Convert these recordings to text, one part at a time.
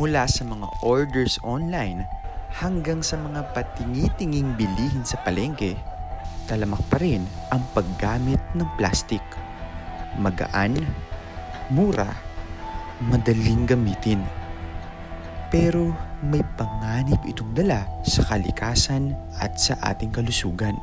Mula sa mga orders online hanggang sa mga patingi-tinging bilihin sa palengke, talamak pa rin ang paggamit ng plastic. Magaan, mura, madaling gamitin. Pero may panganib itong dala sa kalikasan at sa ating kalusugan.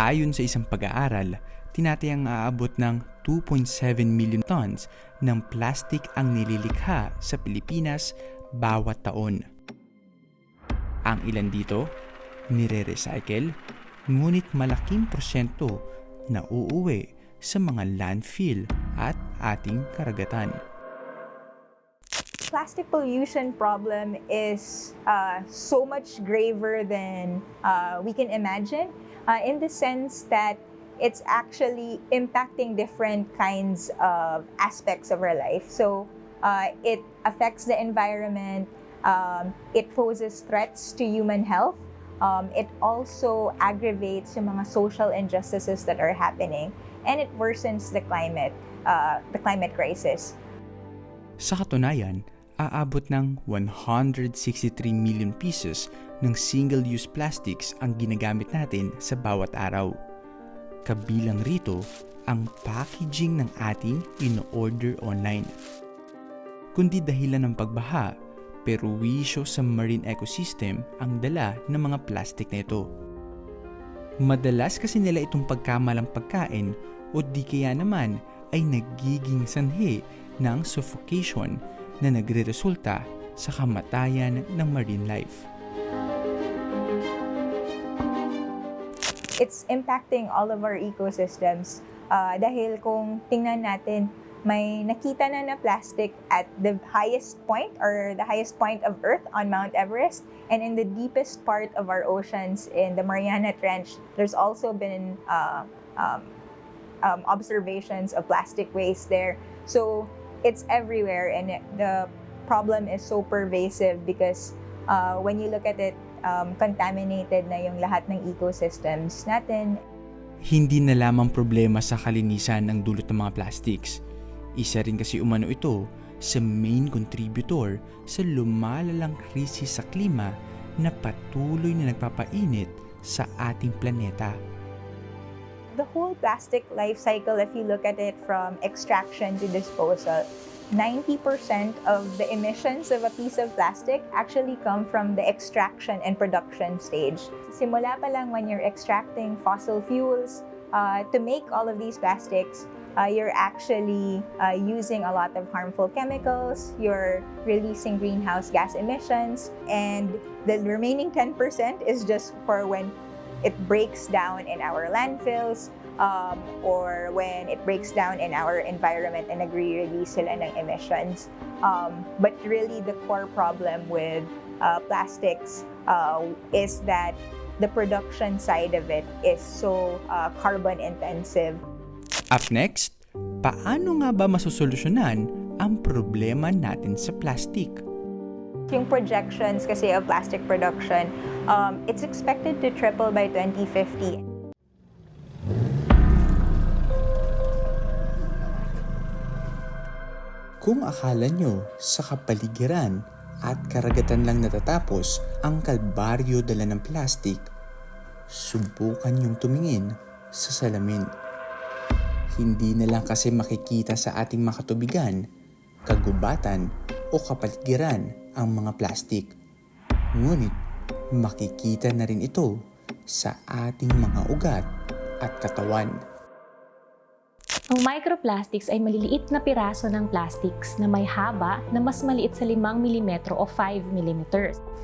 Ayon sa isang pag-aaral, tinatayang aabot ng 2.7 million tons ng plastic ang nililikha sa Pilipinas bawat taon. Ang ilan dito, nire-recycle, ngunit malaking porsyento na uuwi sa mga landfill at ating karagatan. Plastic pollution problem is uh, so much graver than uh, we can imagine uh, in the sense that it's actually impacting different kinds of aspects of our life. So uh, it affects the environment, um, it poses threats to human health. Um, it also aggravates yung mga social injustices that are happening, and it worsens the climate, uh, the climate crisis. Sa katunayan, aabot ng 163 million pieces ng single-use plastics ang ginagamit natin sa bawat araw. Kabilang rito ang packaging ng ating in-order online. Kundi dahilan ng pagbaha, perwisyo sa marine ecosystem ang dala ng mga plastic na ito. Madalas kasi nila itong pagkamalang pagkain o di kaya naman ay nagiging sanhi ng suffocation na nagre-resulta sa kamatayan ng marine life. it's impacting all of our ecosystems. Uh, dahil kung tingnan natin, may nakita na na plastic at the highest point or the highest point of Earth on Mount Everest and in the deepest part of our oceans in the Mariana Trench. There's also been uh, um, um, observations of plastic waste there. So it's everywhere and it- the problem is so pervasive because uh, when you look at it, um, contaminated na yung lahat ng ecosystems natin. Hindi na lamang problema sa kalinisan ang dulot ng mga plastics. Isa rin kasi umano ito sa main contributor sa lumalalang krisis sa klima na patuloy na nagpapainit sa ating planeta. The whole plastic life cycle, if you look at it from extraction to disposal, 90% of the emissions of a piece of plastic actually come from the extraction and production stage. Simula pa lang when you're extracting fossil fuels uh, to make all of these plastics, uh, you're actually uh, using a lot of harmful chemicals, you're releasing greenhouse gas emissions, and the remaining 10% is just for when it breaks down in our landfills um, or when it breaks down in our environment and nagre-release sila ng emissions. Um, but really, the core problem with uh, plastics uh, is that the production side of it is so uh, carbon intensive. Up next, paano nga ba masusolusyonan ang problema natin sa plastic? Yung projections kasi of plastic production, um, it's expected to triple by 2050. Kung akala nyo sa kapaligiran at karagatan lang natatapos ang kalbaryo dala ng plastic, subukan yung tumingin sa salamin. Hindi na lang kasi makikita sa ating makatubigan, kagubatan o kapaligiran ang mga plastic. Ngunit makikita na rin ito sa ating mga ugat at katawan. Ang microplastics ay maliliit na piraso ng plastics na may haba na mas maliit sa 5 mm o 5 mm.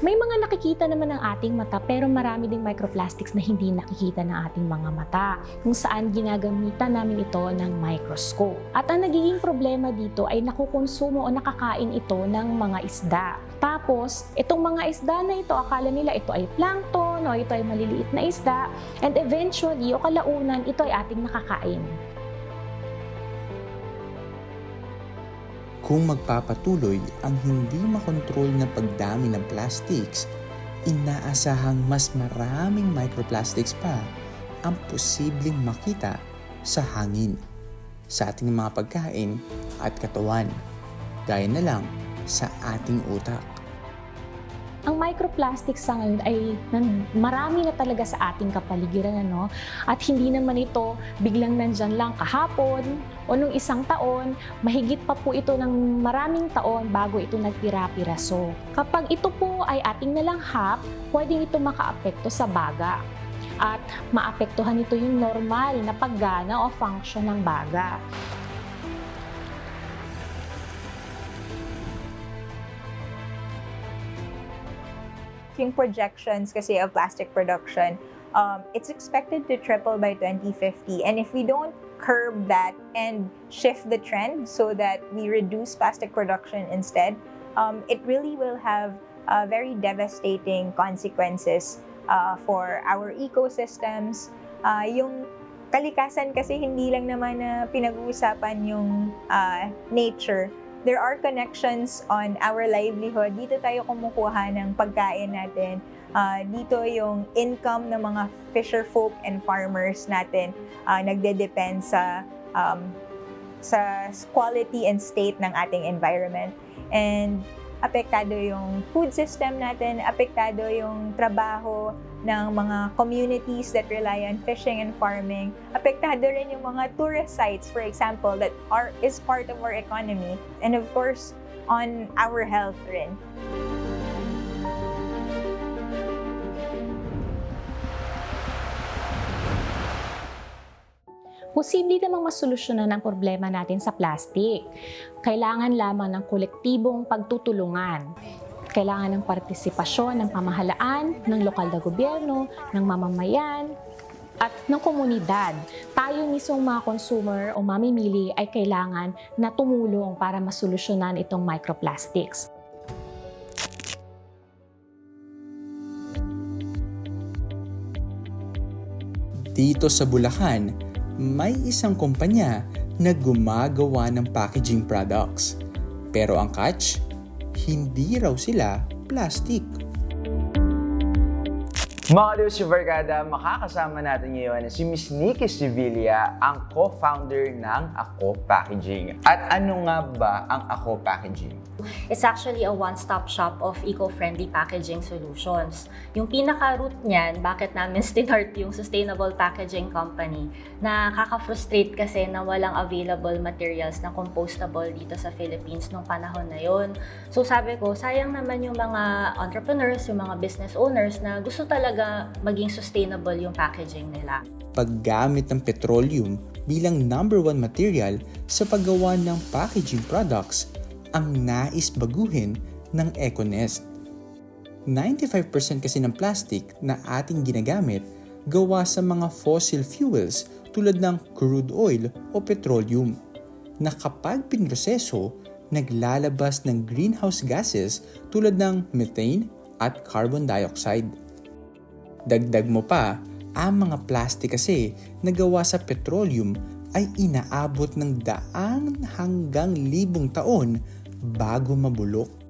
May mga nakikita naman ng ating mata pero marami ding microplastics na hindi nakikita ng ating mga mata kung saan ginagamitan namin ito ng microscope. At ang nagiging problema dito ay nakukonsumo o nakakain ito ng mga isda. Tapos, itong mga isda na ito, akala nila ito ay plankton o ito ay maliliit na isda and eventually o kalaunan ito ay ating nakakain. Kung magpapatuloy ang hindi makontrol na pagdami ng plastics, inaasahang mas maraming microplastics pa ang posibleng makita sa hangin, sa ating mga pagkain at katawan, gaya na lang sa ating utak. Ang microplastics sa ngayon ay marami na talaga sa ating kapaligiran ano at hindi naman ito biglang nandyan lang kahapon o nung isang taon, mahigit pa po ito ng maraming taon bago ito nagpira-piraso. Kapag ito po ay ating nalanghap, pwedeng ito makaapekto sa baga at maapektuhan ito yung normal na paggana o function ng baga. Yung projections kasi of plastic production, um, it's expected to triple by 2050. And if we don't curb that and shift the trend so that we reduce plastic production instead, um, it really will have uh, very devastating consequences uh, for our ecosystems. Uh, yung kalikasan kasi hindi lang naman na pinag-uusapan yung uh, nature there are connections on our livelihood. Dito tayo kumukuha ng pagkain natin. Uh, dito yung income ng mga fisher folk and farmers natin uh, nagde-depend sa um, sa quality and state ng ating environment. And apektado yung food system natin, apektado yung trabaho ng mga communities that rely on fishing and farming. Apektado rin yung mga tourist sites, for example, that are is part of our economy. And of course, on our health rin. Posible namang masolusyonan ang problema natin sa plastic. Kailangan lamang ng kolektibong pagtutulungan. Kailangan ng partisipasyon ng pamahalaan, ng lokal na gobyerno, ng mamamayan, at ng komunidad. Tayo mismong mga consumer o mamimili ay kailangan na tumulong para masolusyonan itong microplastics. Dito sa Bulacan, may isang kumpanya na gumagawa ng packaging products. Pero ang catch, hindi raw sila plastic. Mga Deus Barkada, makakasama natin ngayon si Miss Nikki Sevilla, ang co-founder ng Ako Packaging. At ano nga ba ang Ako Packaging? It's actually a one-stop shop of eco-friendly packaging solutions. Yung pinaka-root niyan, bakit namin start yung Sustainable Packaging Company, na kaka-frustrate kasi na walang available materials na compostable dito sa Philippines nung panahon na yon. So sabi ko, sayang naman yung mga entrepreneurs, yung mga business owners na gusto talaga maging sustainable yung packaging nila. Paggamit ng petroleum bilang number one material sa paggawa ng packaging products ang nais baguhin ng Econest. 95% kasi ng plastic na ating ginagamit gawa sa mga fossil fuels tulad ng crude oil o petroleum na kapag pinroseso, naglalabas ng greenhouse gases tulad ng methane at carbon dioxide. Dagdag mo pa, ang mga plastic kasi na gawa sa petroleum ay inaabot ng daan hanggang libong taon bago mabulok.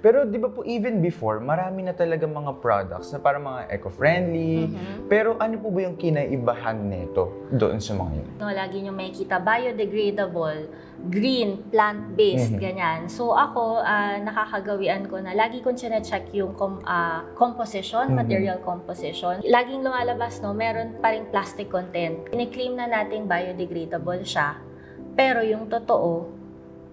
Pero di ba po even before, marami na talaga mga products na parang mga eco-friendly. Pero ano po ba yung kinaibahan nito doon sa mga yun? No, lagi nyo makikita biodegradable, green, plant-based, Mhm. ganyan. So ako, ah, nakakagawian ko na lagi kong check yung com- ah, composition, Mhm. material composition. Laging lumalabas, no, meron pa ring plastic content. Kiniklaim na nating biodegradable siya. Pero yung totoo,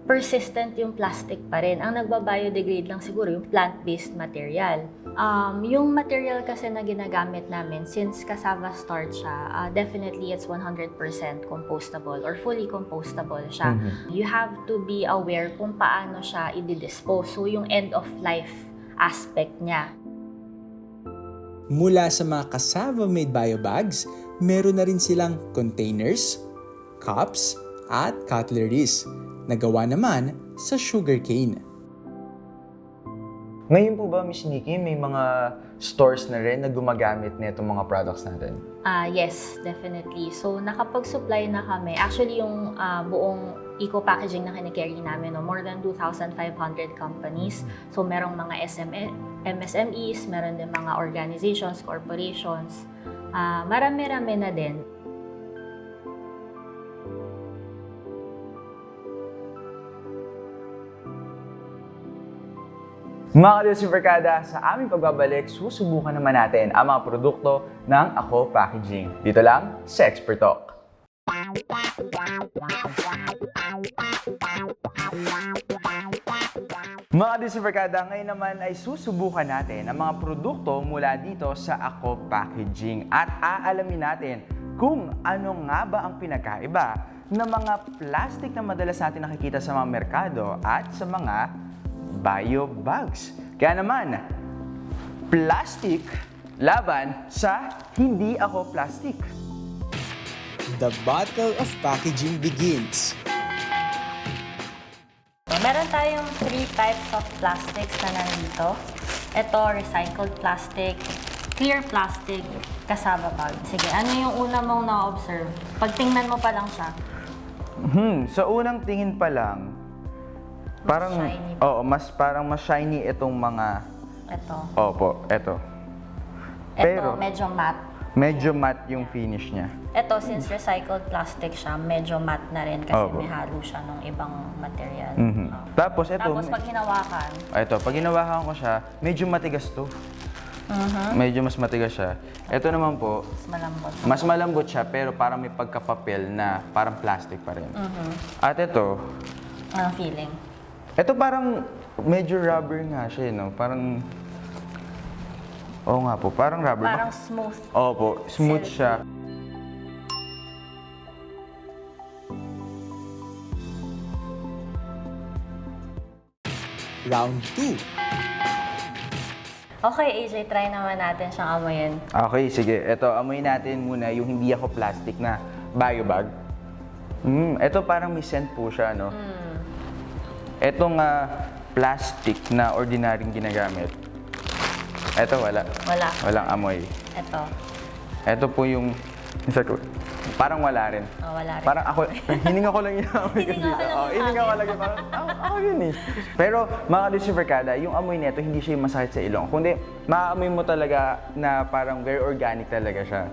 persistent yung plastic pa rin. Ang nagbabiodegradate lang siguro yung plant-based material. Um, yung material kasi na ginagamit namin, since cassava starch siya, ah, definitely it's 100% compostable or fully compostable siya. Mhm. You have to be aware kung paano siya i-dispose. So, yung end of life aspect niya. Mula sa mga cassava-made biobags, meron na rin silang containers, cups, at cutleries na gawa naman sa sugarcane. Ngayon po ba, Miss Nikki, may mga stores na rin na gumagamit nitong mga products natin? Ah, yes, definitely. So, nakapag-supply na kami. Actually, yung ah, buong eco-packaging na kinikerry namin, no, more than 2,500 companies. So, merong mga SME, MSMEs, meron din mga organizations, corporations. Ah, marami-rami na din. Mga kadil Superkada, sa aming pagbabalik, susubukan naman natin ang mga produkto ng Ako Packaging. Dito lang sa Expert Talk. Mga Superkada, ngayon naman ay susubukan natin ang mga produkto mula dito sa Ako Packaging at aalamin natin kung ano nga ba ang pinagkaiba ng mga plastic na madalas natin nakikita sa mga merkado at sa mga bio bags. Kaya naman, plastic laban sa hindi ako plastic. The Battle of Packaging begins. Meron tayong three types of plastics na nandito. Ito, recycled plastic, clear plastic, cassava bag. Sige, ano yung una mong na-observe? Pag tingnan mo pa lang siya, Hmm, sa unang tingin pa lang, parang shiny. oo, mas parang mas shiny itong mga ito. Opo, eto. Ito, Pero medyo matte. medyo matte yung finish niya. Ito, since recycled plastic siya, medyo matte na rin kasi Opo. may halo siya ng ibang material. Mhm. Oo. Tapos ito, Tapos pag hinawakan, ito, pag hinawakan ko siya, medyo matigas to. Medyo mas matigas siya. Ito naman po, mas malambot. mas malambot siya pero parang may pagkapapel na parang plastic pa rin. At ito, Anong feeling? Ito parang medyo rubber nga siya, eh, no? Parang, oo nga po, parang rubber. Parang smooth. Opo, smooth Silky. siya. Round 2. Okay, AJ, try naman natin siyang amoyin. Okay, sige. Ito, amoy natin muna yung hindi ako plastic na bio bag. Mm, ito parang may scent po siya, no? Itong ah, plastic na ordinaryong ginagamit. Ito, wala. Wala. Walang amoy. Ito. Ito po yung... isa ko- Parang wala rin. Oh, wala rin. Parang ako, hininga ko lang yung amoy ko dito. Oh, ng hininga ko lang yung parang, ako, ako yun eh. Pero mga Lucifercada, yung amoy nito, hindi siya yung masakit sa ilong. Kundi, maaamoy mo talaga na parang very organic talaga siya.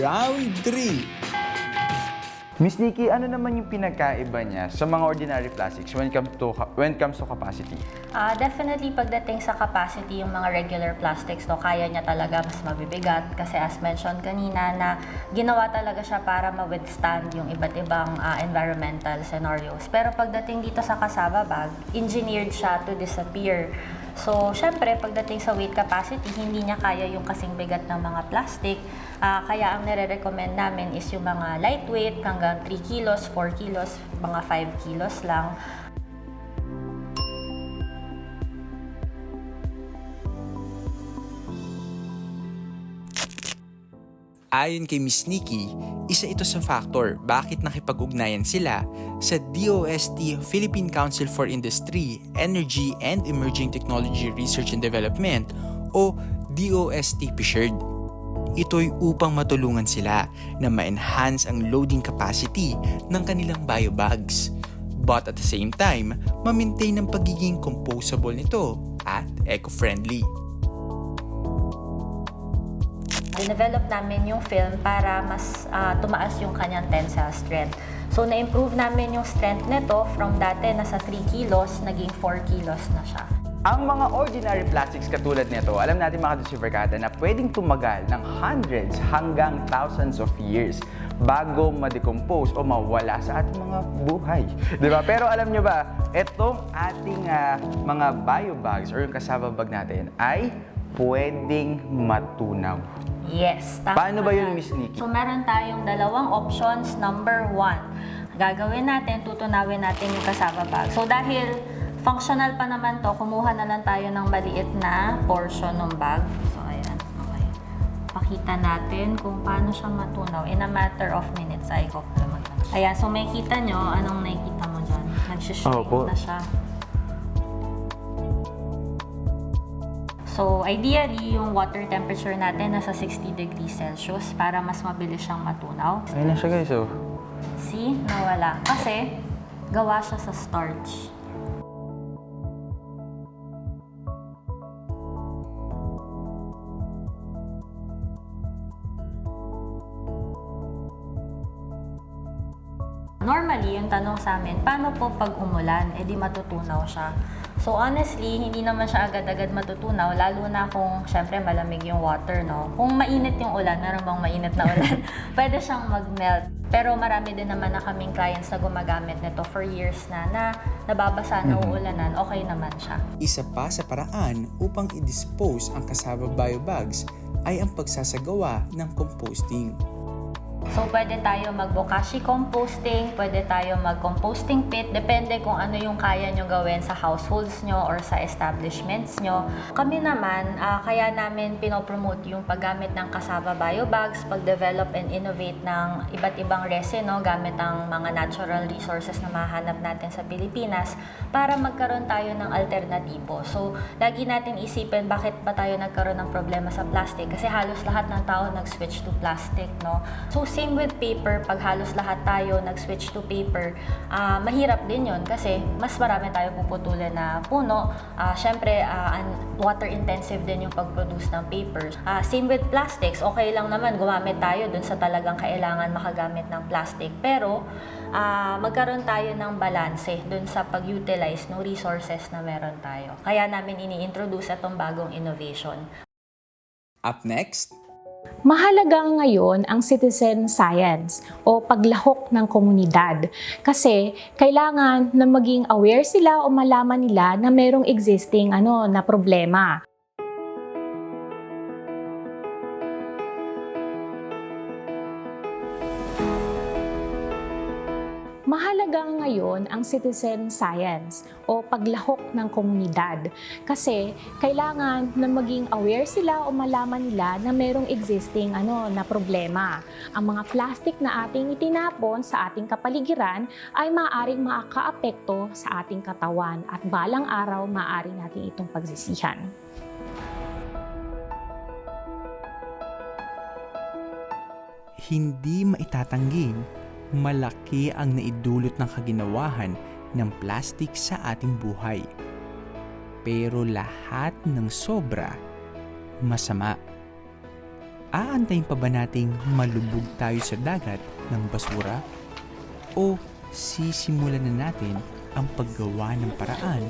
Round 3. Miss Nikki, ano naman yung pinagkaiba niya sa mga ordinary plastics when it comes to, when it comes to capacity? Ah, definitely pagdating sa capacity yung mga regular plastics no kaya niya talaga mas mabibigat kasi as mentioned kanina na ginawa talaga siya para ma-withstand yung iba't ibang ah, environmental scenarios. Pero pagdating dito sa cassava bag, engineered siya to disappear. So, syempre, pagdating sa weight capacity, hindi niya kaya yung kasing bigat ng mga plastic. Ah, kaya ang nire-recommend namin is yung mga lightweight hanggang 3 kilos, 4 kilos, mga 5 kilos lang. Ayon kay Miss Nikki, isa ito sa factor bakit nakipag-ugnayan sila sa DOST Philippine Council for Industry, Energy and Emerging Technology Research and Development o DOST PSHERD. Ito'y upang matulungan sila na ma-enhance ang loading capacity ng kanilang biobags. But at the same time, ma-maintain ang pagiging composable nito at eco-friendly. Dinevelop namin yung film para mas ah, tumaas yung kanyang tensile strength. So, na-improve namin yung strength nito from dati nasa 3 kilos, naging 4 kilos na siya. Ang mga ordinary plastics katulad nito, alam natin mga Lucifercada na pwedeng tumagal ng hundreds hanggang thousands of years bago ma-decompose o mawala sa ating mga buhay. Di ba? Pero alam nyo ba, itong ating ah, mga bio bags or yung cassava bag natin ay pwedeng matunaw. Yes, tama Paano ba yun. Miss Nikki? So, meron tayong dalawang options. Number one, gagawin natin, tutunawin natin yung cassava bag. So, dahil functional pa naman to, kumuha na lang tayo ng maliit na portion ng bag. So, ayan. Okay. Paki makita natin kung paano siya matunaw in a matter of minutes. Ay, ko Ayan, so may kita nyo, anong nakikita mo dyan? Nagsishrink Opo. na siya. So, ideally, yung water temperature natin nasa 60 degrees Celsius para mas mabilis siyang matunaw. Ayun na siya guys, oh. See? Nawala. Kasi, gawa siya sa starch. Normally, yung tanong sa amin, paano po pag umulan? Eh di matutunaw siya. So honestly, hindi naman siya agad-agad matutunaw, lalo na kung syempre malamig yung water, no? Kung mainit yung ulan, meron bang mainit na ulan, pwede siyang mag-melt. Pero marami din naman na kaming clients na gumagamit nito for years na, na nababasa na uulanan, okay naman siya. Isa pa sa paraan upang i-dispose ang cassava biobags ay ang pagsasagawa ng composting. So, pwede tayo mag-bokashi composting, pwede tayo mag-composting pit, depende kung ano yung kaya nyo gawin sa households nyo or sa establishments nyo. Kami naman, ah, kaya namin pinopromote yung paggamit ng cassava biobags, pag-develop and innovate ng iba't ibang resin, no, gamit ang mga natural resources na mahanap natin sa Pilipinas para magkaroon tayo ng alternatibo. So, lagi natin isipin bakit ba tayo nagkaroon ng problema sa plastic kasi halos lahat ng tao nag-switch to plastic, no? So, same with paper, pag halos lahat tayo nag-switch to paper, ah, mahirap din yon kasi mas marami tayo puputulin na puno. Ah, Siyempre, ah, an- water-intensive din yung pag-produce ng papers. Ah, same with plastics, okay lang naman gumamit tayo dun sa talagang kailangan makagamit ng plastic. Pero, ah, magkaroon tayo ng balanse dun sa pag-utilize ng resources na meron tayo. Kaya namin ini-introduce itong bagong innovation. Up next, Mahalaga ngayon ang citizen science o paglahok ng komunidad kasi kailangan na maging aware sila o malaman nila na merong existing ano na problema. Mahalaga ngayon ang citizen science o paglahok ng komunidad kasi kailangan na maging aware sila o malaman nila na merong existing ano na problema. Ang mga plastic na ating itinapon sa ating kapaligiran ay maaaring makakaapekto sa ating katawan at balang araw maaari natin itong pagsisihan. hindi maitatangging malaki ang naidulot ng kaginawahan ng plastic sa ating buhay. Pero lahat ng sobra, masama. Aantayin pa ba nating malubog tayo sa dagat ng basura? O sisimulan na natin ang paggawa ng paraan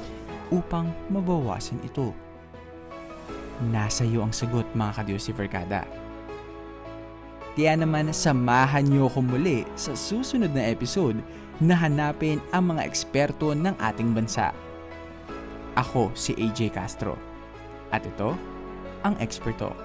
upang mabawasan ito? Nasa iyo ang sagot mga kadyosi Vergada. Kaya naman samahan niyo ako muli sa susunod na episode na hanapin ang mga eksperto ng ating bansa. Ako si AJ Castro. At ito, ang Expert Talk.